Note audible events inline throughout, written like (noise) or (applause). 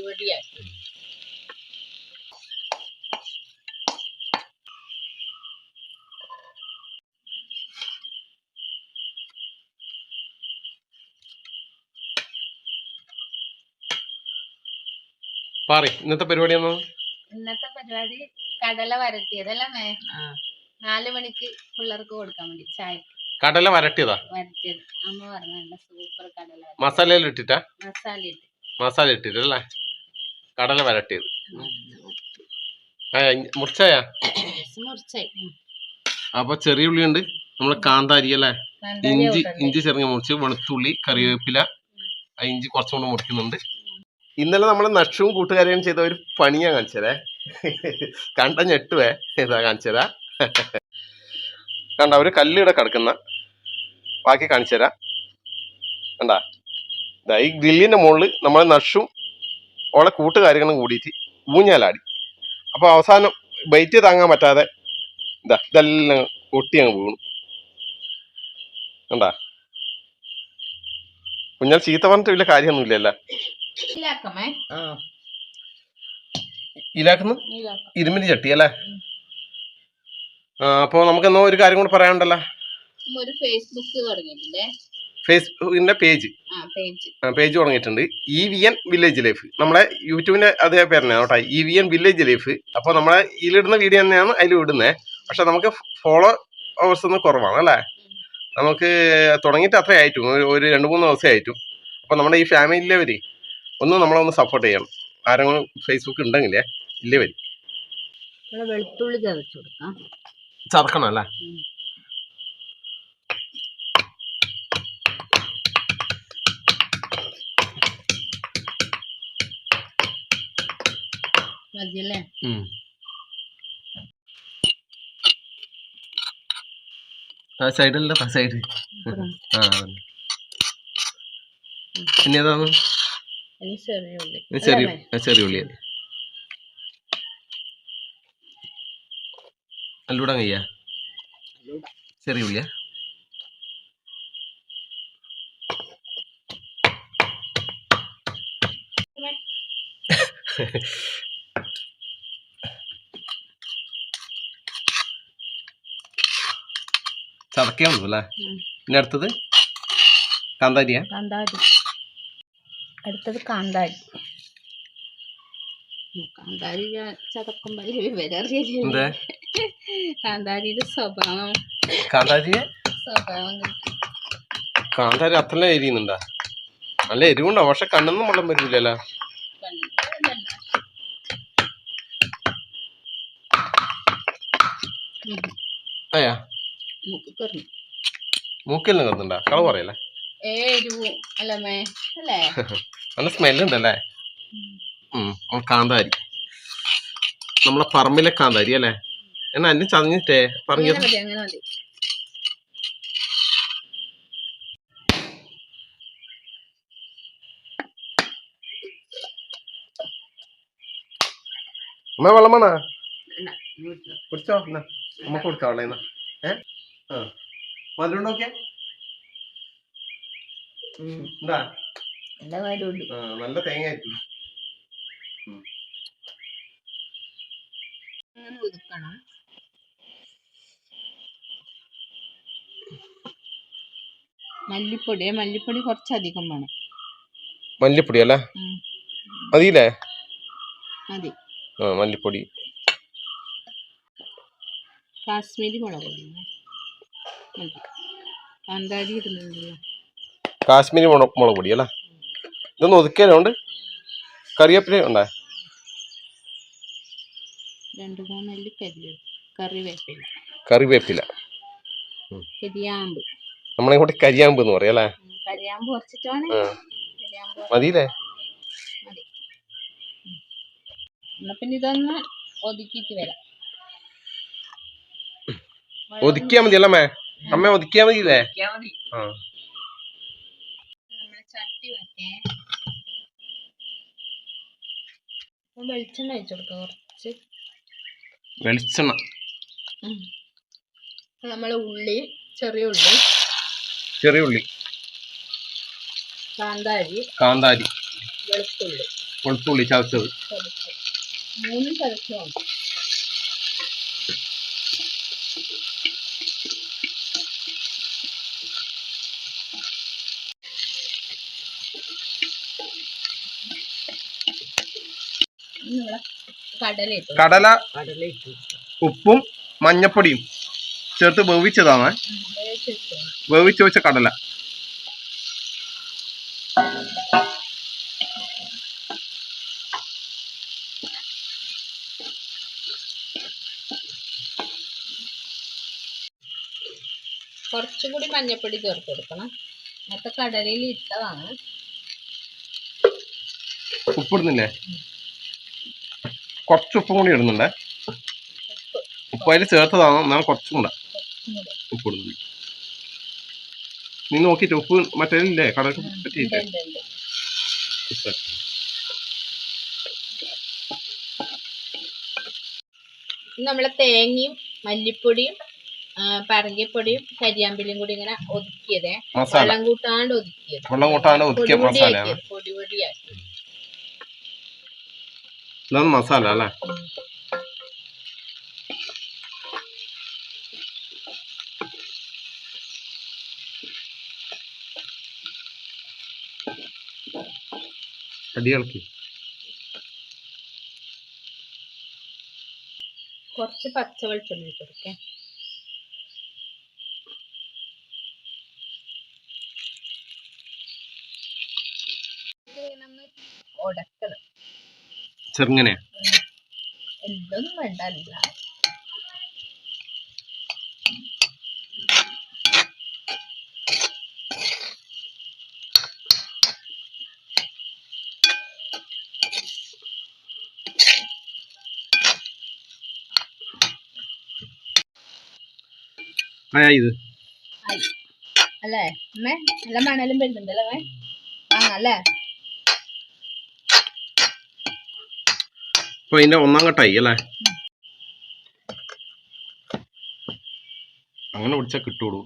പൊടിയാക്കി പാറി ഇന്നത്തെ പരിപാടി എന്നാ ഇന്നത്തെ പരിപാടി കടല വരട്ടിയതല്ലേ മേ? നാല് മണിക്ക് പിള്ളേർക്ക് കൊടുക്കാൻ വേണ്ടി ചായ കടല വരട്ടിയതാ? വരട്ടിയത്. അമ്മ പറഞ്ഞ സൂപ്പർ കടല മസാല ഇട്ടിട്ടാ മസാല ഇട്ട് മസാല ഇട്ടിട്ടല്ലേ കടല വരട്ടിയത്. മുറിച്ചായ? അപ്പൊ ചെറിയ ഉള്ളി ഉണ്ട് നമ്മളെ കാന്താരി അല്ലേ? ഇഞ്ചി? ഇഞ്ചി ചെറുങ്ങ മുറിച്ച് വെളുത്തുള്ളി കറിവേപ്പില ആ ഇഞ്ചി കുറച്ചും കൂടെ മുറിക്കുന്നുണ്ട്. ഇന്നലെ നമ്മളെ നക്ഷവും കൂട്ടുകാരെയും ചെയ്ത ഒരു പണിയാ കാണിച്ചതേ. കണ്ട ഞെട്ടുവേ. ഇതാ കാണിച്ചതാ. കണ്ട ഒരു കല്ലിടെ കിടക്കുന്ന ബാക്കി കാണിച്ചു തരാം കണ്ട ഈ ഗ്രില്ലിന്റെ മുകളിൽ നമ്മളെ നഷും ഓളെ കൂട്ടുകാരികളും കൂടിയിട്ട് ഊഞ്ഞാലാടി. അപ്പോൾ അവസാനം ബൈറ്റ് താങ്ങാൻ പറ്റാതെ ഇതാ ഇതെല്ലാം ഒട്ടി അങ്ങ് വീണു. കണ്ടാ? കുഞ്ഞാൽ ചീത്ത പറഞ്ഞിട്ട് വലിയ കാര്യമൊന്നുമില്ലല്ലോ ഇലാക്കുന്നു? ഇരുമിനി ചട്ടി അല്ലേ? ആ അപ്പോൾ നമുക്ക് എന്നോ ഒരു കാര്യം കൂടെ പറയാനുണ്ടല്ലോ. ഒരു ഫേസ്ബുക്ക് തുടങ്ങിയിട്ടുണ്ട് ഫേസ്ബുക്കിന്റെ പേജ്. ആ പേജ്. പേജ് തുടങ്ങിയിട്ടുണ്ട്. E V N village life നമ്മളെ യൂട്യൂബിന്റെ അതേ പേരനെ കേട്ടോ. E V N village life അപ്പോൾ നമ്മളെ ഇതിലിടുന്ന വീഡിയോ തന്നെയാണ് അതിൽ ഇടുന്നത് പക്ഷെ നമുക്ക് ഫോളോ അവേഴ്സ് ഒന്നും കുറവാണ് അല്ലേ? നമുക്ക് തുടങ്ങിയിട്ട് അത്രേ ആയിട്ടും. ഒരു ഒരു രണ്ട് മൂന്ന് ദിവസം ആയിട്ടും. അപ്പോൾ നമ്മുടെ ഈ ഫാമിലിയിലെ ഒന്ന് നമ്മളെ ഒന്ന് സപ്പോർട്ട് ചെയ്യണം. ആരെങ്കിലും ഫേസ്ബുക്ക് ഉണ്ടെങ്കിലേ ഇല്ലേ വരി വെളുത്തുള്ളി ചതക്കണം അല്ലേ? മതിയല്ലേ. ആ സൈഡല്ല ആ സൈഡ്. ആ. പിന്നെ ഏതാണ്? ഇനി ചെറിയ ചെറിയ ഉള്ളി അല്ലൂടാ കയ്യാ. ചെറിയ ഉള്ളിയാ. (laughs) ചതക്കേ അല്ലേ? ഉം. പിന്നെ അടുത്തത്? കാന്താരിയാ? കാന്താരി. അടുത്തത് കാന്താരി. കാന്താരി കാന്താരിയുടെ സ്വഭാവം. കാന്താരിയെ? സ്വഭാവം. കാന്താരി അത്രയും എരിയുന്നുണ്ടാ? നല്ല എരിവുണ്ടോ? പക്ഷെ കണ്ണൊന്നും വെള്ളം വരില്ലല്ലോ അയ്യാ മൂക്കിൽ നിന്ന് പറയല്ലേ? (laughs) നല്ല സ്മെല്ലുണ്ടല്ലേ കാന്താരി. നമ്മളെ പറമ്പിലെ കാന്താരി അല്ലേ? എന്നാ അന്നെ ചതഞ്ഞിട്ടേ പറഞ്ഞു വെള്ളമാണോ കുടിച്ചോ. എന്നാ. നമുക്ക് കൊടുക്കാം വെള്ളം ഏ? മധുരം നോക്കിയേ എന്താ? നല്ല തേങ്ങ ആയിരിക്കും അങ്ങനെ ഒതുക്കണം. മല്ലിപ്പൊടി മല്ലിപ്പൊടി കുറച്ചധികം വേണം. മല്ലിപ്പൊടി അല്ലേ. മതിയില്ലേ? മതി. ആ മല്ലിപ്പൊടി. കാശ്മീരി മുളക് പൊടി. കാശ്മീരി മുളക് മുളക് പൊടി അല്ലേ? ഇതൊന്ന് ഒതുക്കിയാലുണ്ട് കറിവേപ്പില ഉണ്ടേ? രണ്ട് മൂന്നല്ലി കറിവേപ്പില. കറിവേപ്പില. കരിയാമ്പ്. നമ്മളിങ്ങോട്ട് കരിയാമ്പ് എന്ന് പറയാം അല്ലേ? കരിയാമ്പ് കുറച്ചിട്ടാണ്. മതിയില്ലേ? മതി. ഉം. എന്നാ പിന്നെ ഇതൊന്ന് ഒതുക്കിയിട്ട് വരാം. ഒതുക്കിയാ മതി അല്ലേ അമ്മേ ഒതുക്കിയാ മതിയില്ലേ? മതി. ആ. നമ്മളെ ചട്ടി വെക്കേ. അപ്പൊ വെളിച്ചെണ്ണ ഒഴിച്ചു കൊടുക്കാം കുറച്ച്. വെളിച്ചെണ്ണ. നമ്മളെ ഉള്ളി ചെറിയ ഉള്ളി. ചെറിയ ഉള്ളി. കാന്താരി. കാന്താരി. വെളുത്തുള്ളി. വെളുത്തുള്ളി ചതച്ചത്. ചതച്ച് മൂന്നും ചതച്ച് വേണം ഇനി നമ്മളെ കടല ഉപ്പും മഞ്ഞപ്പൊടിയും ചേർത്ത് വേവിച്ചതാണ്? വേവിച്ച് വെച്ച കടല. കുറച്ചും കൂടി മഞ്ഞപ്പൊടി ചേർത്ത് കൊടുക്കണം. നേരത്തെ കടലയിൽ ഇട്ടതാണ്. ഉപ്പിടുന്നില്ലേ? കുറച്ച് ഉപ്പും കൂടി ഇടുന്നുണ്ടേ. ഉപ്പ് അതിൽ ചേർത്തതാണ്. എന്നാൽ കുറച്ചും കൂടെ. ഉപ്പ് ഇടുന്നു നീ നോക്കിയിട്ട് ഉപ്പ് മറ്റേതില്ലേ കടക്ക് പറ്റിയിട്ടേ പറ്റിയില്ലേ? നമ്മളെ തേങ്ങയും മല്ലിപ്പൊടിയും പറങ്കിപ്പൊടിയും കരിയാമ്പിലും കൂടി ഇങ്ങനെ ഒതുക്കിയതേ. മസാല. വെള്ളം കൂട്ടാണ്ട് ഒതുക്കിയത്. വെള്ളം കൂട്ടാണ്ട് ഒതുക്കിയ പൊടി പൊടി പൊടിയാക്കി. ഇതാണ് മസാല അല്ലേ? അടിയിളക്കി കുറച്ച് പച്ച വെളിച്ചെണ്ണ ഇട്ട് കൊടുക്കേ. ഉടക്കണം ചെറുങ്ങനെ? എന്തൊന്നും വേണ്ടല്ല ഇത്. അല്ലേ? അമ്മേ നല്ല മണലും വരുന്നുണ്ടല്ലേ അമ്മേ. വാങ്ങല്ലേ ഇപ്പൊ അതിന്റെ ഒന്നാം ഘട്ടമായി അല്ലേ? അങ്ങനെ പിടിച്ചാ കിട്ടൂടൂ.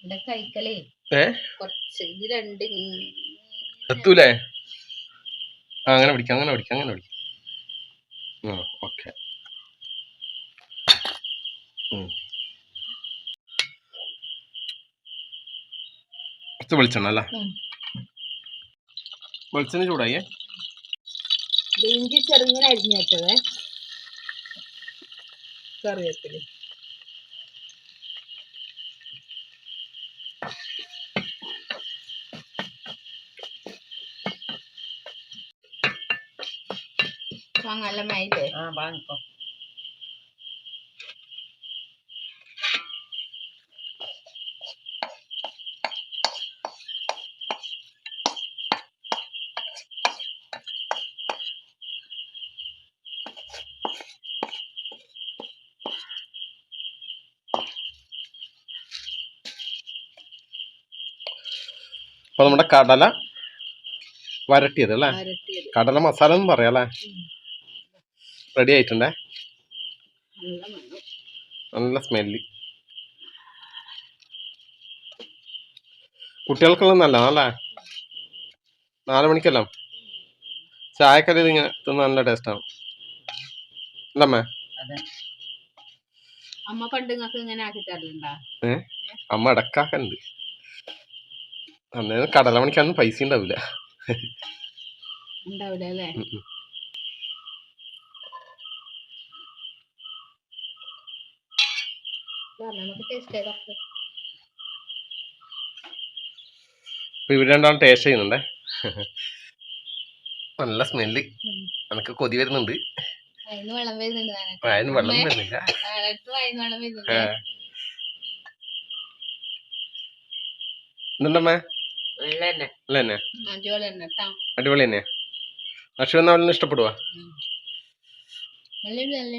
ഇവിടെ കഴിക്കലേ. ഏ? കുറച്ച് ഇത് രണ്ട് ഇങ് എത്തൂലേ? അങ്ങനെ പിടിക്കാം അങ്ങനെ പിടിക്കാം അങ്ങനെ പിടിക്കാം. ആ ഓക്കെ. കുറച്ച് വെളിച്ചെണ്ണ അല്ല? വെളിച്ചെണ്ണ ചൂടായേ. ഇഞ്ചി ചെറുങ്ങനെ അരിഞ്ഞു വെച്ചതേ കറിവേപ്പില. വാങ്ങല്ല മൈലേ ആ വാങ്ങിക്കോ. അപ്പൊ നമ്മുടെ കടല വരട്ടിയത് അല്ലേ? കടല മസാല എന്ന് പറയാം അല്ലേ റെഡി ആയിട്ടുണ്ടേ? നല്ല സ്മെല്ല് കുട്ടികൾക്കുള്ള നല്ലതാണല്ലേ നാല് മണിക്കെല്ലാം? ചായക്കറി ഇതിങ്ങനെ തിന്നാൻ നല്ല ടേസ്റ്റാണ് അല്ലമ്മേ? അല്ലമ്മ അമ്മ പണ്ട് ഇങ്ങനെ ആക്കി തരലുണ്ടാ? അമ്മ ഇടക്കാക്കുണ്ട് അന്നേരം കടല മണിക്കൊന്നും പൈസ ഉണ്ടാവില്ല. ഉണ്ടാവില്ല അല്ലേ? ടേസ്റ്റ് ചെയ്തോക്കെ അപ്പൊ ഇവർ രണ്ടാളും ടേസ്റ്റ് ചെയ്യുന്നുണ്ടേ. നല്ല സ്മെല്ല് എനക്ക് കൊതി വരുന്നുണ്ട്. വെള്ളം വരുന്നുണ്ട് അതിന് വെള്ളം വരുന്നില്ല. വെള്ളം വരുന്നുണ്ട്. ഏ. അടിപൊളി തന്നെ അക്ഷു എന്നാ അവളിനെ ഇഷ്ടപ്പെടുവാ.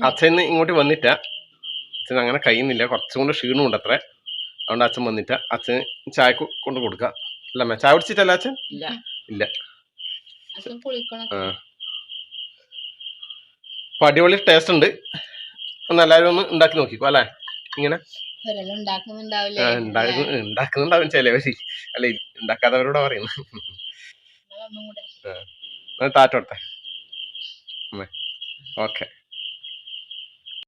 അച്ഛൻ ഇങ്ങോട്ട് വന്നിട്ട. അച്ഛൻ അങ്ങനെ കഴിയുന്നില്ല. കുറച്ചും കൂടെ ക്ഷീണമുണ്ട് അത്ര. അതുകൊണ്ട് അച്ഛൻ വന്നിട്ട. അച്ഛൻ ചായ കൊണ്ട് കൊടുക്ക. അല്ലമ്മേ ചായ കുടിച്ചിട്ടല്ല അച്ഛൻ? ഇല്ല. ആ. അപ്പൊ അടിപൊളി ടേസ്റ്റ് ഉണ്ട്. ഒന്ന് എല്ലാവരും ഒന്ന് ഉണ്ടാക്കി നോക്കിക്കോ അല്ലേ? ഇങ്ങനെ. ഉണ്ടാക്കുന്നുണ്ടാവും ചിലവര്. അല്ല ഉണ്ടാക്കാത്തവരോടാ പറയുന്നത് ആ. താറ്റോട്ടെ. ഓക്കെ.